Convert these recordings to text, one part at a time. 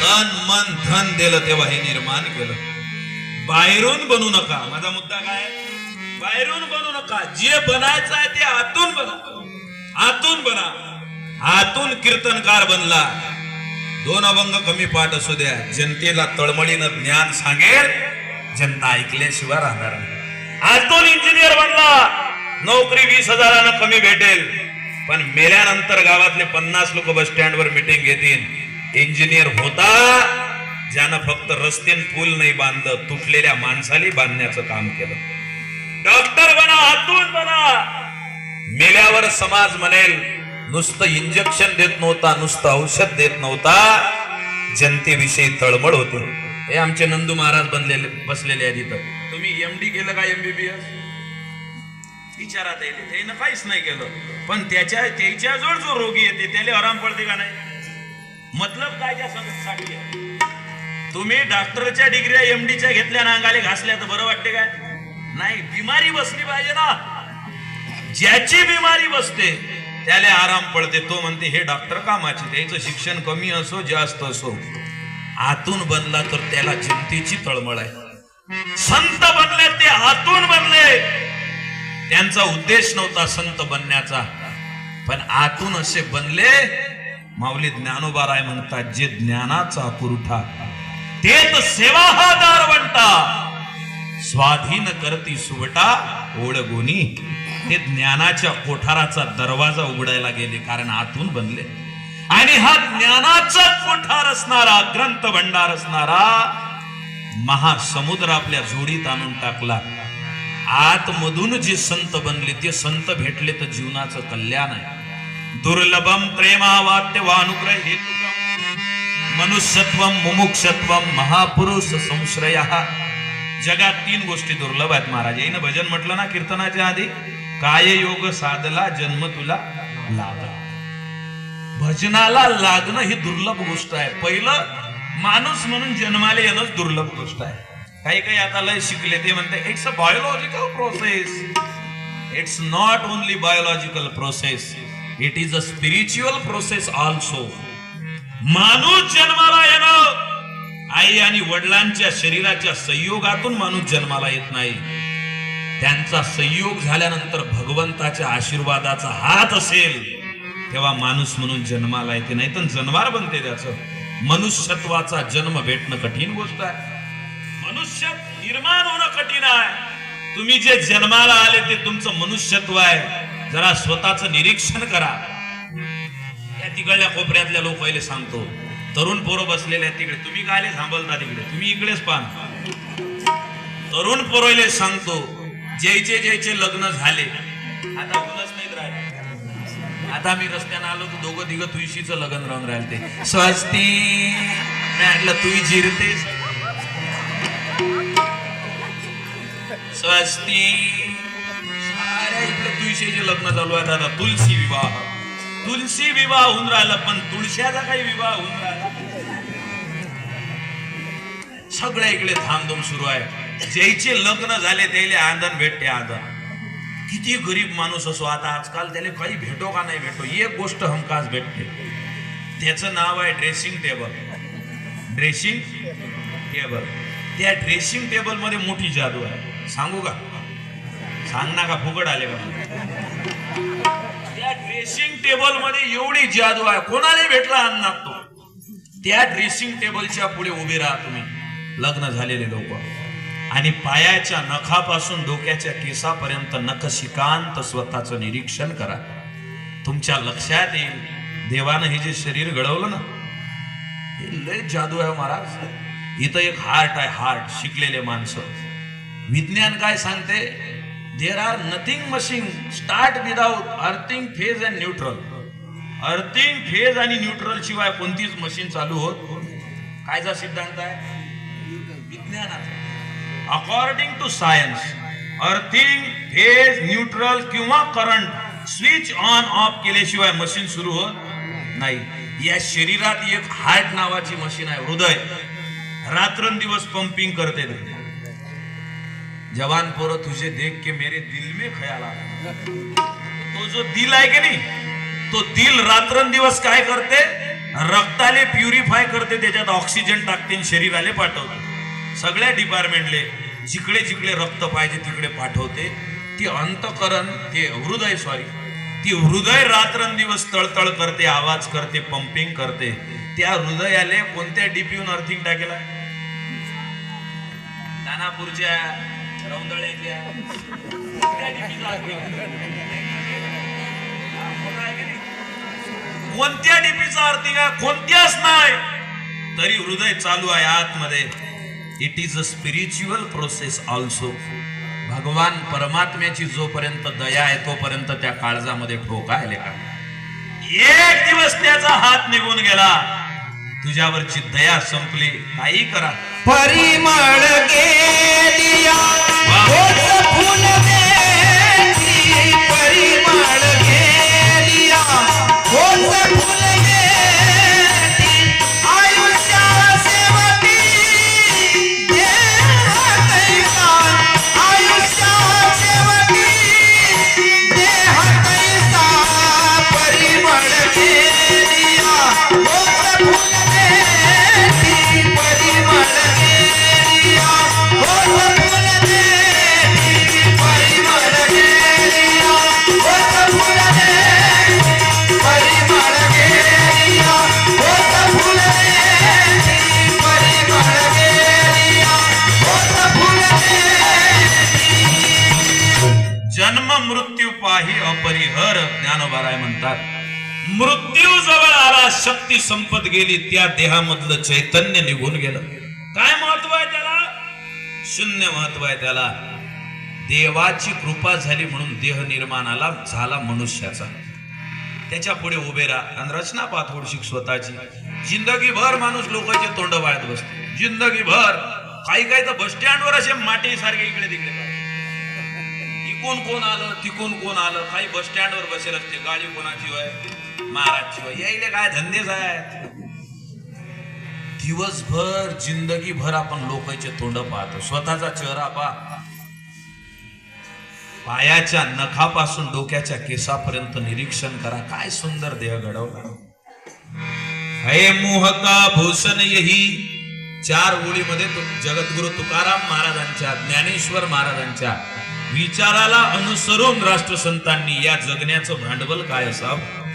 तन मन धन दिलं तेव्हा हे निर्माण केलं. बाहेरून बनू नका. माझा मुद्दा काय? बाहेरून बनू नका. जे बनायचं आहे ते आतून बना. आतून बना. आतून कीर्तनकार बनला. दोन अभंग कमी पाठ असू द्या. जनतेला तळमळीनं ज्ञान सांगेल जनता ऐकल्याशिवाय राहणार नाही. आतून इंजिनियर बनला. नोकरी वीस हजारानं कमी भेटेल. पण मेल्यानंतर गावातले पन्नास लोक बस स्टँडवर मिटिंग घेतील. इंजिनियर होता ज्यानं फक्त रस्ते पूल नाही बांधलं तुटलेल्या माणसाली बांधण्याचं काम केलं. डॉक्टर बना हातून बना. मेल्यावर समाज म्हणेल नुसतं इंजेक्शन देत नव्हता नुसतं औषध देत नव्हता जनतेविषयी तळमळ होते. हे आमचे नंदू महाराज बनलेले बसलेले आहेत इथं. तुम्ही एमडी केलं का एमबीबीएस विचारात येते त्यानं काहीच नाही केलं. पण त्याच्या त्याच्या जोड जो रोगी येते त्याला आराम पडते का नाही? मतलब काय त्या साठी तुम्ही डॉक्टरच्या डिग्र्या एमडीच्या घेतल्या ना अंगाले घासल्या तर बरं वाटते काय? नाही बिमारी बसली पाहिजे ना. ज्याची बिमारी बसते त्याला आराम पडते. तो म्हणते हे डॉक्टर कामाचे त्याचं शिक्षण कमी असो जास्त असो. आतून बनला तर त्याला जनतेची तळमळ आहे. संत बनले ते आतून बनले. त्यांचा उद्देश नव्हता संत बनण्याचा. पण आतून असे बनले माऊली ज्ञानोबा राय म्हणतात जे ज्ञानाचा पुरठा तेच सेवा हा दारवंटा स्वाधीन करती सुवटा ओळगोनी ते ज्ञानाच्या कोठाराचा दरवाजा उघडायला गेले कारण आतून बनले. आणि हा ज्ञानाचा कोठार असणारा ग्रंथ भंडार असणारा महासमुद्र आपल्या जोडीत आणून टाकला. आतमधून जे संत बनले ते संत भेटले तर जीवनाचं कल्याण आहे. दुर्लभम प्रेमावात्य मनुष्यत्वम मुमुक्षत्वम महापुरुष संश्रय। जगात तीन गोष्टी दुर्लभ आहेत महाराज. येईन भजन म्हटलं ना कीर्तनाच्या आधी? काय योग साधला जन्म तुला लागला भजनाला लागणं ही दुर्लभ गोष्ट आहे. पहिलं माणूस म्हणून जन्माला येणंच दुर्लभ गोष्ट आहे. काही काही आता लय शिकले ते म्हणते it's a biological process it's not only biological process it is a spiritual process also माणूस जन्माला येणं आई आणि वडिलांच्या शरीराच्या संयोगातून माणूस जन्माला येत नाही. त्यांचा संयोग झाल्यानंतर भगवंताच्या आशीर्वादाचा हात असेल तेव्हा माणूस म्हणून जन्माला येते. नाही तर जन्मार बनते त्याचं. मनुष्यत्वाचा जन्म भेटणं कठीण गोष्ट आहे. मनुष्य निर्माण होणं कठीण आहे. तुम्ही जे जन्माला आले ते तुमचं मनुष्यत्व आहे. जरा स्वतःच निरीक्षण करा. या तिकडल्या कोपऱ्यातल्या लोक पहिले सांगतो तरुण पोरं बसलेले आहेत तिकडे. तुम्ही काय थांबलता तिकडे? तुम्ही इकडेच पाहा. तरुण पोरले सांगतो ज्याचे ज्याचे लग्न झाले. आता मुलंच नाहीत राहिले. आता मी रस्त्यानं आलो तर दोघं तिघं तुळशीचं लग्न राहून राहिले ते. स्वस्ती मी म्हटलं तुई जिरतेस. स्वस्ती साऱ्या लग्न चालू आहे दादा तुलसी विवाह. तुलसी विवाह होऊन राहिला पण तुळशाचा काही विवाह होऊन राहिला सगळ्या इकडे धामधूम सुरू आहे. ज्याचे लग्न झाले त्याले आंदन भेटते आंदन किती गरीब माणूस असो आता आजकाल त्याला काही भेटो का नाही भेटो एक गोष्ट हमखास भेटते. त्याचं नाव आहे ड्रेसिंग टेबल ड्रेसिंग टेबल त्या ड्रेसिंग टेबलमध्ये मोठी जादू आहे. सांगू का? सांग ना का फुकट आले का त्या ड्रेसिंग टेबलमध्ये एवढी जादू आहे. कोणाला भेटला अन्नात तो त्या ड्रेसिंग टेबलच्या पुढे उभे राहा तुम्ही. लग्न झालेले लोक. आणि पायाच्या नखापासून डोक्याच्या केसापर्यंत नखशिकांत स्वतःचं निरीक्षण करा. तुमच्या लक्षात येईल. देवानं हे जे शरीर घडवलं ना हे लय जादू आहे महाराज. इथं एक हार्ट आहे हार्ट शिकलेले माणसं. विज्ञान काय सांगते? There are nothing machine start without earthing phase and neutral earthing phase आणि न्यूट्रल शिवाय कोणतीच मशीन चालू होत कायचा सिद्धांत आहे? विज्ञानाचा. According to science earthing phase neutral किंवा करंट स्विच ऑन ऑफ केल्याशिवाय मशीन सुरू होत नाही. या शरीरात एक हार्ट नावाची मशीन आहे. हृदय. रात्रंदिवस पंपिंग करते ते. जवान पोरं तुझे देख के मेरे दिल में खयाल आया तो जो दिल आहे की नाही तो दिल रात्रंदिवस काय करते? रक्ताले प्युरिफाय करते त्याच्यात ऑक्सिजन टाकते शरीराले पाठवते. सगळ्या डिपार्टमेंटले जिकडे जिकडे रक्त पाहिजे तिकडे पाठवते. ती अंतकरण ते हृदय सॉरी ती हृदय रात्रंदिवस तळतळ करते आवाज करते पंपिंग करते. त्या हृदयाले कोणत्या डीपीहून अर्थिंग टाकेला? दानापूरच्या रौंदळ्याच्या कोणत्या डीपीचा अर्थिंग का कोणत्याच नाही. तरी हृदय चालू आहे आतमध्ये. It is a spiritual process also भगवान परमात्म्याची जोपर्यंत दया आहे तोपर्यंत त्या काळजामध्ये ठोकायले का एक दिवस त्याचा हात निघून गेला. तुझ्यावरची दया संपली. काही करा. परिमळ गेली फुल गेली मृत्यू जवळ आला शक्ती संपत गेली त्या देहामधलं चैतन्य निघून गेलं. काय महत्त्व आहे त्याला? शून्य महत्त्व आहे त्याला. देवाची कृपा झाली म्हणून देह निर्माणाला झाला मनुष्याचा. त्याच्या पुढे उभे राहा. आणि रचना पहा थोडीशी स्वतःची. जिंदगीभर माणूस लोकांचे तोंड वाळत बसते. जिंदगीभर. काही काही तर बस स्टँडवर असे माटे सारखे इकडे तिकडे इकून कोण आलं तिकून कोण आलं? काही बस स्टँडवर बसेल असते. गाडी कोणाची आहे महाराज होय यायले काय धंदेच आहेत दिवसभर जिंदगीभर आपण लोकांचे तोंड पाहतो. स्वतःचा चेहरा पहा. पायाच्या नखापासून डोक्याच्या केसापर्यंत निरीक्षण करा. काय सुंदर देह घडवला. हये मोह का भूषण यही? चार ओळीमध्ये जगद्गुरु तुकाराम महाराजांच्या ज्ञानेश्वर महाराजांच्या विचाराला अनुसरून राष्ट्रसंतांनी या जगण्याचं भांडवल काय असावं?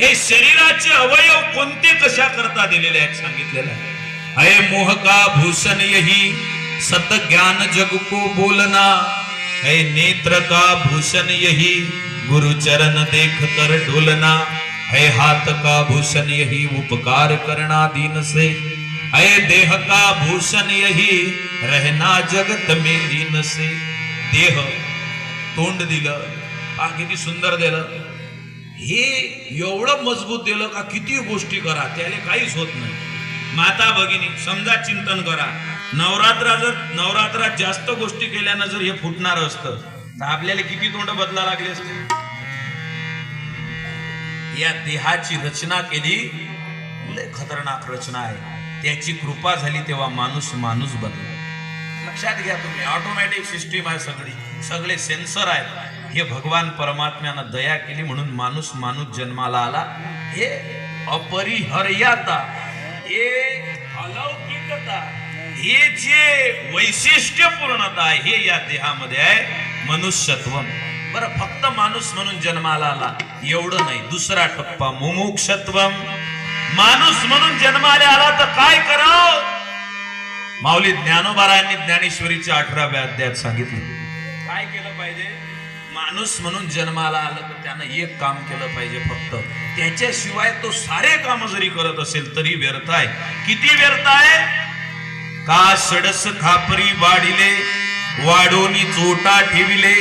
हे शरीराचे अवयव कोणते कशा करता दिलेले आहेत सांगितलेलं आहे? हये मोह का भूषण यही? सत ज्ञान जग को बोलना। है नेत्र का भूषण यही? गुरु चरण देख कर ढोलना है हाथ का भूषण यही? उपकार करना दीन से। है देह का भूषण यही? रहना जगत में दीन से। देह तोंड दिलं हा किती सुंदर दिलं। हे एवढं मजबूत दिलं का किती गोष्टी करा त्याने काहीच होत नाही. माता भगिनी समजा चिंतन करा. नवरात्रा जर नवरात्रात जास्त गोष्टी केल्यानं जर हे फुटणार असतं तर आपल्याला किती तोंड बदला लागले असते? या देहाची रचना केली लय खतरनाक रचना आहे. त्याची कृपा झाली तेव्हा माणूस माणूस बनला लक्षात घ्या तुम्ही ऑटोमॅटिक सिस्टीम आहे सगळी. सगळे सेन्सर आहेत. हे भगवान परमात्म्यानं दया केली म्हणून माणूस माणूस जन्माला आला. हे अपरिहर्याता हे अलौकिकता हे जे वैशिष्ट्यपूर्णता हे या देहामध्ये आहे मनुष्यत्व बरं फक्त माणूस म्हणून जन्माला आला एवढं नाही. दुसरा टप्पा मुमुक्षत्व माणूस म्हणून जन्माला आला तर काय करावं? माऊली ज्ञानोबारायांनी ज्ञानेश्वरीच्या अठराव्या अध्यायात सांगितलं. काय केलं पाहिजे? माणूस म्हणून जन्माला आलं तर त्यानं एक काम केलं पाहिजे फक्त. त्याच्याशिवाय तो सारे काम जरी करत असेल तरी व्यर्थ आहे. किती व्यर्थ आहे? का सडस खापरी वाढिले वाढोनी चोटा ठेविले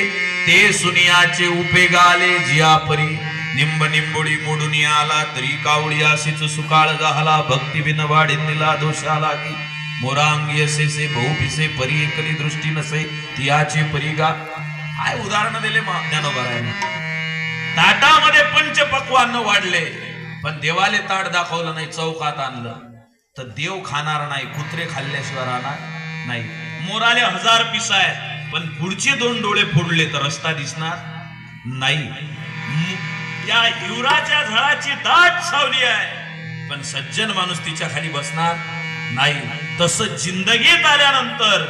ते सुनियाचे उपेगाले जियापरी. निंब निंबोळी मोडून आला तरी कावळी अशीच सुकाळ झाला भक्ती बिन वाढिनीला दोषा लागी. मोरांगी असे से बहुपिसे परी एकली दृष्टी नसे तियाची परिगा काय उदाहरण दिले मा- ताटामध्ये पंच पक्वान्न वाढले पण देवाले ताट दाखवलं नाही चौकात आणलं. तर देव खाणार नाही कुत्रे खाल्ल्याशिवाय राहणार नाही. मोराले हजार पिस आहे पण पुढचे दोन डोळे फोडले तर रस्ता दिसणार नाही. या हिवराच्या झाडाची दाट सावली आहे पण सज्जन माणूस तिच्या खाली बसणार नाही. तसं जिंदगीत आल्यानंतर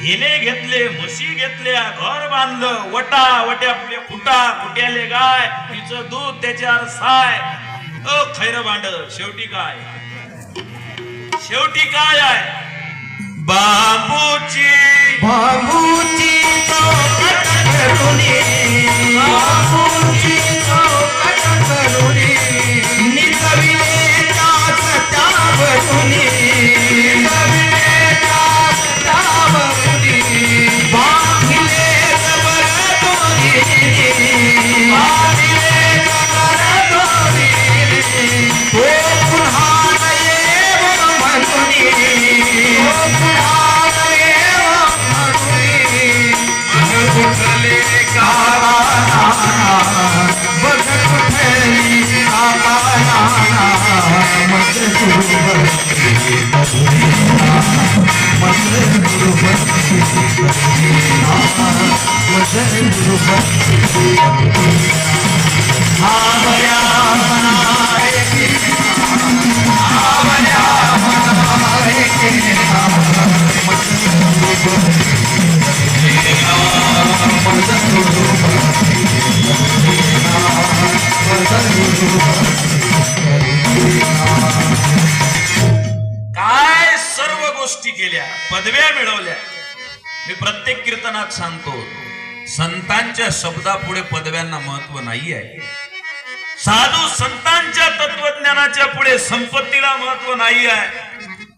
हेले घेतले म्हशी घेतल्या घर बांधलं वटा वट्या आपल्या फुटा कुट्याले गाय तिचं दूध त्याच्यावर साय. अ खैर भांड शेवटी काय? शेवटी काय आहे? बाबूची. बाबूची बाबूची. काय सर्व गोष्टी केल्या पदव्या मिळवल्या. मी प्रत्येक कीर्तनात सांगतो संतांच्या शब्दापुढे पदव्यांना महत्त्व नाही आहे साधू संतांच्या तत्वज्ञानाच्या पुढे संपत्तीला महत्त्व नाही आहे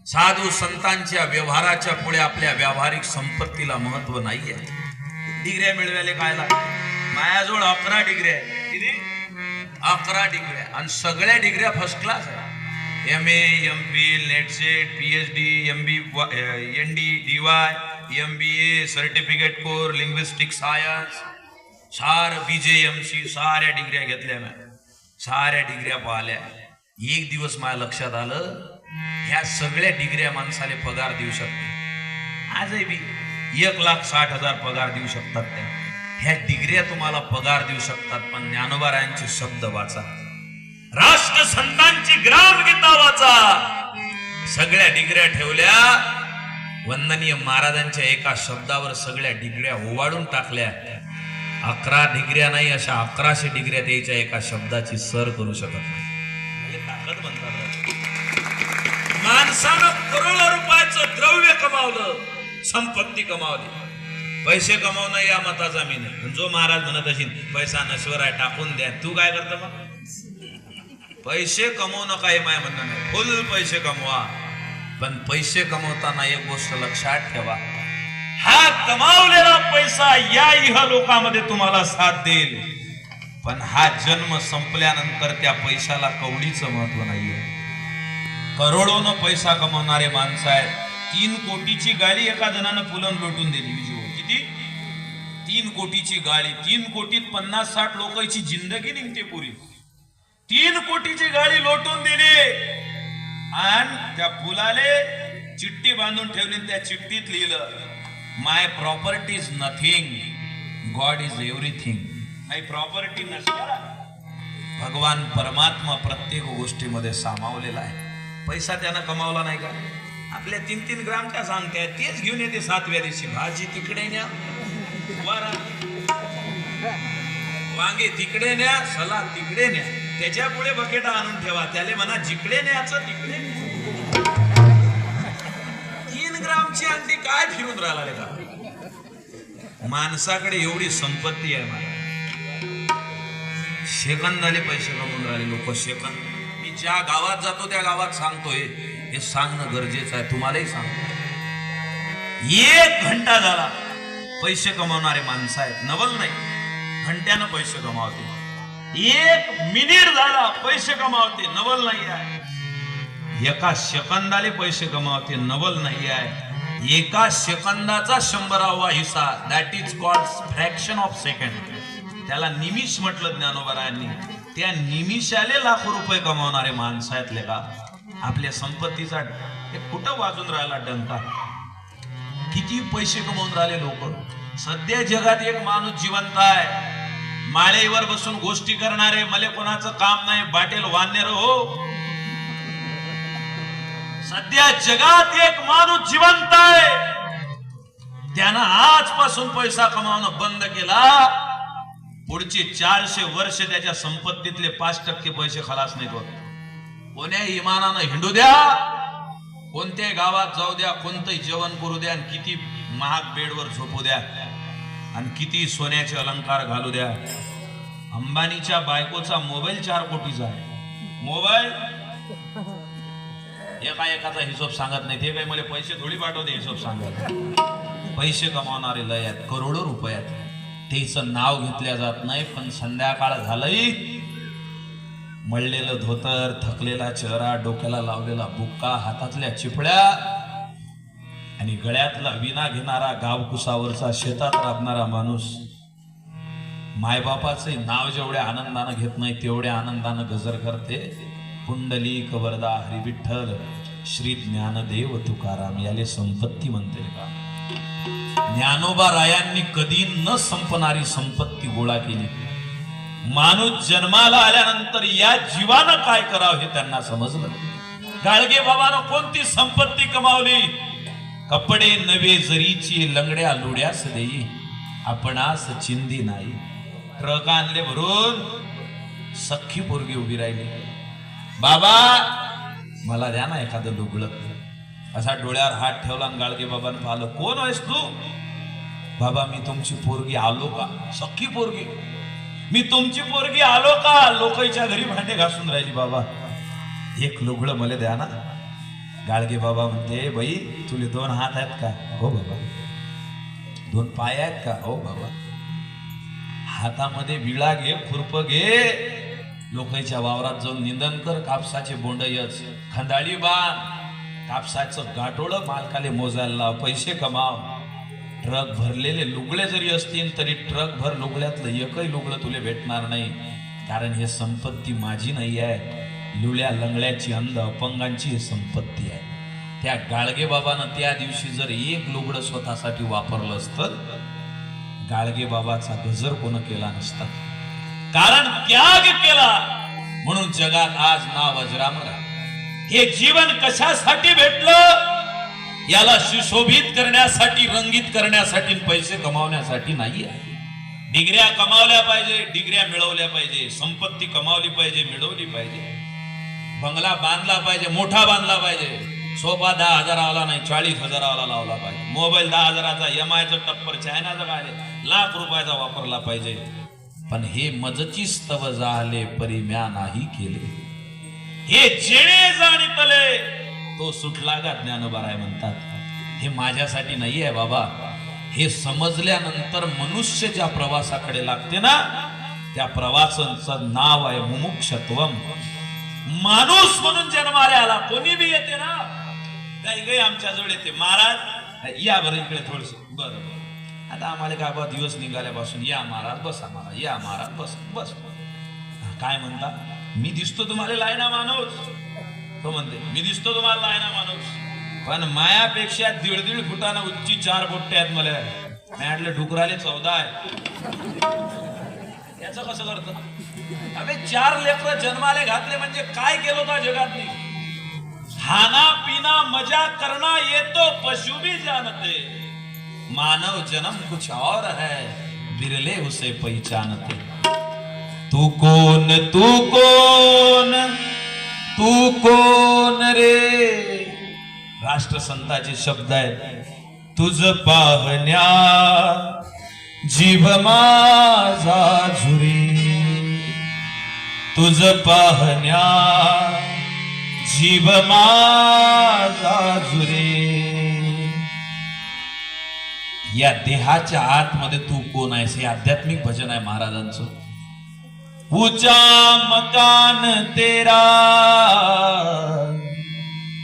साधू संतांच्या व्यवहाराच्या पुढे आपल्या व्यावहारिक संपत्तीला महत्त्व नाही आहे डिग्र्या मिळवायला काय लागत माझ्याजवळ अकरा डिग्र्या आहे किती? अकरा डिग्र्या. आणि सगळ्या डिग्र्या फर्स्ट क्लास आहे M A M NET SET P H D M B N D D Y M B A certificate core linguistic science सार बी जे एम सी साऱ्या डिग्र्या घेतल्या मी साऱ्या डिग्र्या पाहिल्या. एक दिवस माझ्या लक्षात आलं ह्या सगळ्या डिग्र्या माणसाले पगार देऊ शकते. आजही बी एक लाख साठ हजार पगार देऊ शकतात त्या. ह्या डिग्र्या तुम्हाला पगार देऊ शकतात पण ज्ञानोबारायांचे शब्द वाचा. राष्ट्र संतांची ग्रामगीता वाचा. सगळ्या डिग्र्या ठेवल्या वंदनीय महाराजांच्या एका शब्दावर सगळ्या डिग्र्या ओवाळून टाकल्या. अकरा डिग्र्या नाही अशा अकराशे डिग्र्या द्यायच्या एका शब्दाची सर करू शकत नाही. हे ताकद म्हणतात. माणसानं करोडो रुपयाचं द्रव्य कमावलं संपत्ती कमावली. पैसे कमावणं या मताचा मी नाही. जो महाराज म्हणत असेल पैसा नश्वर आहे टाकून द्या. तू काय करतो मग? पैसे कमवू नका हे माय म्हणणं नाही. फुल पैसे कमवा. पण पैसे कमवताना एक गोष्ट लक्षात ठेवा. हा कमावलेला पैसा या इह लोकांमध्ये तुम्हाला साथ देईल. पण हा जन्म संपल्यानंतर त्या पैशाला कवडीचं महत्त्व नाहीये. करोडोनं पैसा कमवणारे माणसं आहेत. तीन कोटीची गाडी एका जणानं पुलन लोटून दिली विजू. किती? तीन कोटीची गाडी. तीन कोटीत पन्नास साठ लोकांची जिंदगी निघते पुरी. तीन कोटीची गाडी लोटून दिली. आणि त्या फुलाले चिठ्ठी बांधून ठेवली त्या चिठ्ठीत लिहिलं my property is nothing God is everything my property नसणार भगवान परमात्मा प्रत्येक गोष्टीमध्ये सामावलेला आहे. पैसा त्यानं कमावला नाही का? आपल्या तीन तीन ग्रामच्या सांगताय तेच घेऊन येते सातव्या दिवशी. भाजी तिकडे न्या वारा. वांगे तिकडे न्या सला तिकडे न्या. त्याच्या पुढे बकेटा आणून ठेवा. त्याले म्हणा जिकडे न्यायचं तिकडे तीन ग्रामची अंडी काय फिरून राहिला रे का माणसाकडे एवढी संपत्ती आहे मला. शेकंदाले पैसे कमवून राहिले लोक. शेकंद. मी ज्या गावात जातो त्या गावात सांगतोय. हे सांगणं गरजेचं आहे. तुम्हालाही सांगतो. एक घंटा झाला. पैसे कमावणारे माणसं आहेत. नवल नाही. घंट्यानं पैसे कमावते एक मिनिट झाला पैसे कमावते नवल नाही आहे. एका सेकंदाले पैसे कमावते नवल नाही आहे. एका सेकंदाचा शंभरावा हिस्सा that is called fraction of second त्याला निमिष म्हटलं ज्ञानोबरायांनी. त्या निमिषाले लाखो रुपये कमावणारे माणसं आहेत का आपल्या संपत्तीचा कुठं वाजून राहिला डंका? किती पैसे कमवून राहिले लोक? सध्या जगात एक माणूस जिवंत आहे. माळेवर बसून गोष्टी करणारे मले कोणाचं काम नाही बाटेल वानेर हो सध्या जगात एक माणूस जिवंत आहे. त्यानं आजपासून पैसा कमावणं बंद केला. पुढची चारशे वर्ष त्याच्या संपत्तीतले पाच टक्के पैसे खलास नाही होत. कोण्याही इमानानं हिंडू द्या. कोणत्याही गावात जाऊ द्या कोणतंही जेवण करू द्या आणि किती महाग बेडवर झोपू द्या. आणि किती सोन्याचे अलंकार घालू द्या. अंबानीच्या बायकोचा मोबाईल चार कोटीचा आहे. मोबाईल? एका एकाचा हिशोब सांगत नाही. ते काही मला पैसे थोडी पाठवते हिशोब सांगत पैसे कमावणारे लय आहेत करोडो रुपयात. त्याचं नाव घेतल्या जात नाही पण संध्याकाळ झालंय. मळलेलं धोतर थकलेला चेहरा डोक्याला लावलेला बुक्का हातातल्या चिपड्या आणि गळ्यातला विना घेणारा गावकुसावरचा शेतात राबणारा माणूस. मायबापाचे नाव जेवढ्या आनंदानं घेत नाही तेवढ्या आनंदानं गजर करते. कुंडली कवरदा हरिविठ्ठल श्री ज्ञानदेव तुकाराम याले संपत्ती म्हणते का? ज्ञानोबा रायांनी कधी न संपणारी संपत्ती गोळा केली. माणूस जन्माला आल्यानंतर या जीवानं काय करावं हे त्यांना समजलं. गाळगे बाबानं कोणती संपत्ती कमावली? कपडे नवे जरीची लंगड्या लुड्यास देई. आपण आस चिंदी नाही. ट्रक आणले भरून सख्खी पोरगी उभी राहिली. बाबा मला द्या ना एखादं लुगडं. असा डोळ्यावर हात ठेवला आणि गाळगे बाबांनी पाहिलं. कोण आहेस तू? बाबा मी तुमची पोरगी आलो का? सख्खी पोरगी. मी तुमची पोरगी आलो का? लोकांच्या घरी भांडे घासून राहिली बाबा. एक लुगडं मला द्या ना. गाडगे बाबा म्हणते बाई तुले दोन हात आहेत का? हो बाबा. दोन पाय आहेत का? हो बाबा. हातामध्ये विळा घे खुरप घे. लोकांच्या वावरात जाऊन निंदन कर कापसाचे बोंडयच खंदाळी बांध. कापसाचं गाठोळ मालकाले मोजायला लाव पैसे कमाव. ट्रक भरलेले लुगडे जरी असतील तरी ट्रक भर लुगड्यातलं एकही लुगडं तुले भेटणार नाही. कारण हे संपत्ती माझी नाही आहे. लुळ्या लंगड्याची अंध अपंगांची संपत्ती आहे. त्या गाळगे बाबानं त्या दिवशी जर एक लुगडं स्वतःसाठी वापरलं असतं गाळगे बाबाचा गजर कोण केला नसता. कारण त्याग केला म्हणून जगात आज नाव अजरामर हे जीवन कशासाठी भेटलं? याला सुशोभित करण्यासाठी रंगीत करण्यासाठी पैसे कमावण्यासाठी नाही आहे. डिग्र्या कमावल्या पाहिजे डिग्र्या मिळवल्या पाहिजे संपत्ती कमावली पाहिजे मिळवली पाहिजे. बंगला बांधला पाहिजे मोठा बांधला पाहिजे. सोफा दहा हजारावाला नाही चाळीस हजारावाला लावला पाहिजे. मोबाईल दहा हजाराचा एम आयचं टप्पर चायनाचा काय लाख रुपयाचा वापरला पाहिजे. पण हे मजची स्तव झाले परिम्या नाही केले. हे जेणे जाणितले तो सुटला का ज्ञानोबाराय म्हणतात. हे माझ्यासाठी नाही आहे बाबा. हे समजल्यानंतर मनुष्य ज्या प्रवासाकडे लागते ना त्या प्रवासाचं नाव आहे मुमुक्षत्वम. माणूस म्हणून जन्माला आला कोणी बी येते ना? काही काही आमच्या जवळ येते. महाराज या बरं इकडे थोडस. बरं बरं. आता आम्हाला काय बा दिवस निघाल्यापासून या महाराज बसा महाराज या महाराज बस बस काय म्हणता? मी दिसतो तुम्हाला लायना माणूस. तो म्हणते मी दिसतो तुम्हाला लायना माणूस. पण मायापेक्षा दीड दीड फुटानं उच्ची चार बोट्टे आहेत मला. म्हटलं डुकराले चौदा आहे. याचं कसं करत? अबे चार लेकर जन्माले घातले म्हणजे काय केलं होता जगात खाना पिना मजा करना ये तो पशु भी जानते. मानव जन्म कुछ और है बिरले उसे पहचानते. तू कौन तू कौन तू कौन रे? राष्ट्रसंताचे शब्द आहेत. तुझ पाहण्या जीव माझा तुझ पाहण्या जीव माझा या देहाच्या आतमध्ये तू कोण आहेस? हे आध्यात्मिक भजन आहे महाराजांचं. ऊंचा मकान तेरा.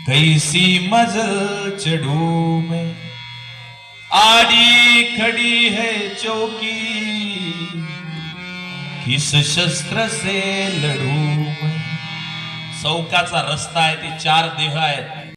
कैसी मजल चढ़ू मैं. आड़ी खड़ी है चौकी. इस शस्त्र से लढू चौकाचा रस्ता आहे ते चार देह आहेत.